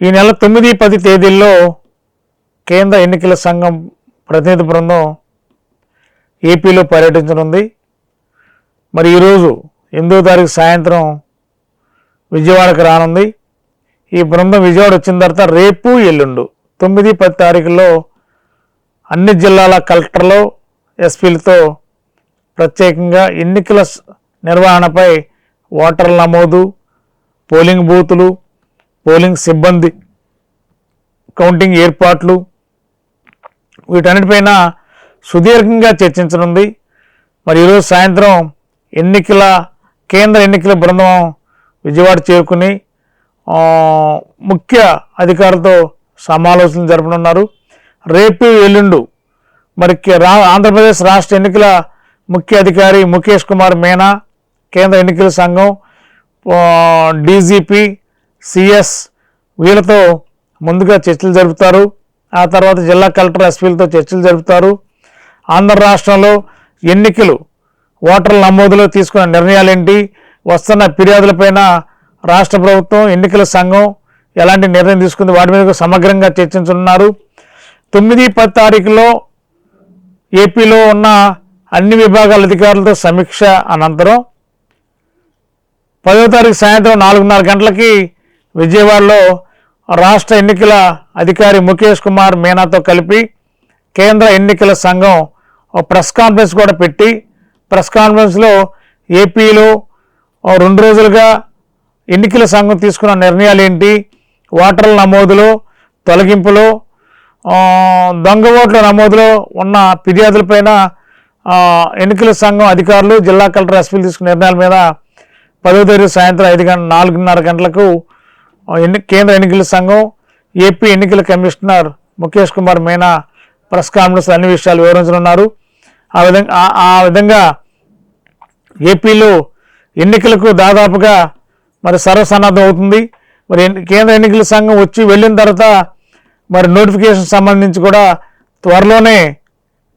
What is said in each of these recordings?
ఈ నెల తొమ్మిది పది తేదీల్లో కేంద్ర ఎన్నికల సంఘం ప్రతినిధి బృందం ఏపీలో పర్యటించనుంది. మరి ఈరోజు ఎనిమిదో తారీఖు సాయంత్రం విజయవాడకు రానుంది. ఈ బృందం విజయవాడ వచ్చిన తర్వాత రేపు ఎల్లుండు తొమ్మిది పది తారీఖులో అన్ని జిల్లాల కలెక్టర్లు ఎస్పీలతో ప్రత్యేకంగా ఎన్నికల నిర్వహణపై ఓటర్ల నమోదు పోలింగ్ బూతులు పోలింగ్ సిబ్బంది కౌంటింగ్ ఏర్పాట్లు వీటన్నిటిపైన సుదీర్ఘంగా చర్చించనుంది. మరి ఈరోజు సాయంత్రం ఎన్నికల కేంద్ర ఎన్నికల బృందం విజయవాడ చేరుకుని ముఖ్య అధికారులతో సమాలోచనలు జరపనున్నారు. రేపు ఎల్లుండు మరి కే- రా ఆంధ్రప్రదేశ్ రాష్ట్ర ఎన్నికల ముఖ్య అధికారి ముఖేష్ కుమార్ మేనా కేంద్ర ఎన్నికల సంఘం డీజీపీ సిఎస్ వీళ్ళతో ముందుగా చర్చలు జరుపుతారు. ఆ తర్వాత జిల్లా కలెక్టర్ ఎస్పీలతో చర్చలు జరుపుతారు. ఆంధ్ర రాష్ట్రంలో ఎన్నికలు ఓటర్ల నమోదులో తీసుకున్న నిర్ణయాలు ఏంటి వస్తున్న ఫిర్యాదులపైన రాష్ట్ర ప్రభుత్వం ఎన్నికల సంఘం ఎలాంటి నిర్ణయం తీసుకుంది? వాటి మీద సమగ్రంగా చర్చించనున్నారు. తొమ్మిది పది తారీఖులో ఏపీలో ఉన్న అన్ని విభాగాల అధికారులతో సమీక్ష అనంతరం పదో తారీఖు సాయంత్రం నాలుగున్నర గంటలకి విజయవాడలో రాష్ట్ర ఎన్నికల అధికారి ముఖేష్ కుమార్ మీనాతో కలిపి కేంద్ర ఎన్నికల సంఘం ఒక ప్రెస్ కాన్ఫరెన్స్ కూడా పెట్టి ప్రెస్ కాన్ఫరెన్స్లో ఏపీలో రెండు రోజులుగా ఎన్నికల సంఘం తీసుకున్న నిర్ణయాలు ఏంటి? ఓటర్ల నమోదులో తొలగింపులో దొంగ ఓట్ల నమోదులో ఉన్న ఫిర్యాదులపైన ఎన్నికల సంఘం అధికారులు జిల్లా కలెక్టర్ ఎస్పీలు తీసుకున్న నిర్ణయాల మీద పదో తేదీ సాయంత్రం ఐదు గంట నాలుగున్నర గంటలకు ఎన్ని కేంద్ర ఎన్నికల సంఘం ఏపీ ఎన్నికల commissioner Mukesh Kumar Meena press conference అన్ని విషయాలు వివరించనున్నారు. ఆ విధంగా ఆ- విధంగా ఏపీలో ఎన్నికలకు దాదాపుగా మరి సర్వసన్నద్ధం అవుతుంది. మరి కేంద్ర ఎన్నికల సంఘం వచ్చి వెళ్ళిన తర్వాత మరి నోటిఫికేషన్ సంబంధించి కూడా త్వరలోనే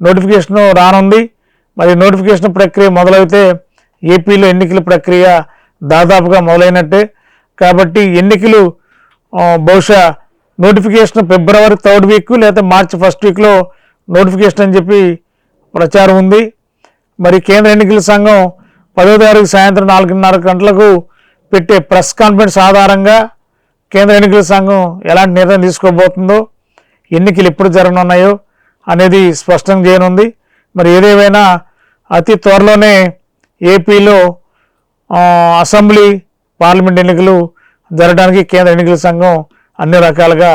నోటిఫికేషన్ రానుంది. మరి నోటిఫికేషన్ ప్రక్రియ మొదలైతే ఏపీలో ఎన్నికల ప్రక్రియ దాదాపుగా మొదలైనట్టే. కాబట్టి ఎన్నికలు బహుశా నోటిఫికేషన్ ఫిబ్రవరి థర్డ్ వీక్ లేదా మార్చి ఫస్ట్ వీక్లో నోటిఫికేషన్ అని చెప్పి ప్రచారం ఉంది. మరి కేంద్ర ఎన్నికల సంఘం పదో తారీఖు సాయంత్రం నాలుగున్నర గంటలకు పెట్టే ప్రెస్ కాన్ఫరెన్స్ ఆధారంగా కేంద్ర ఎన్నికల సంఘం ఎలాంటి నిర్ణయం తీసుకోబోతుందో ఎన్నికలు ఎప్పుడు జరగనున్నాయో అనేది స్పష్టం చేయనుంది. మరి ఏదేమైనా అతి త్వరలోనే ఏపీలో అసెంబ్లీ పార్లమెంట్ ఎన్నికలు జరగడానికి కేంద్ర ఎన్నికల సంఘం అన్ని రకాలుగా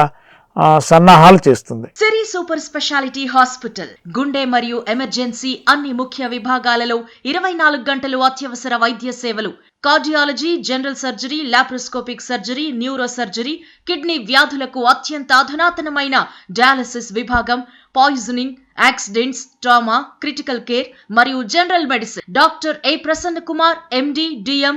సన్నాహాలు చేస్తుంది. సిరి సూపర్ స్పెషాలిటీ హాస్పిటల్ గుండె మరియు ఎమర్జెన్సీ అన్ని ముఖ్య విభాగాలలో ఇరవై నాలుగు గంటలు అత్యవసర వైద్య సేవలు. Cardiology general surgery laparoscopic surgery neuro surgery kidney వ్యాధులకు అత్యంత అధునాతనమైన డయాలసిస్ విభాగం poisoning accidents trauma critical care మరియు general medicine. Doctor A Prasanna Kumar MD DM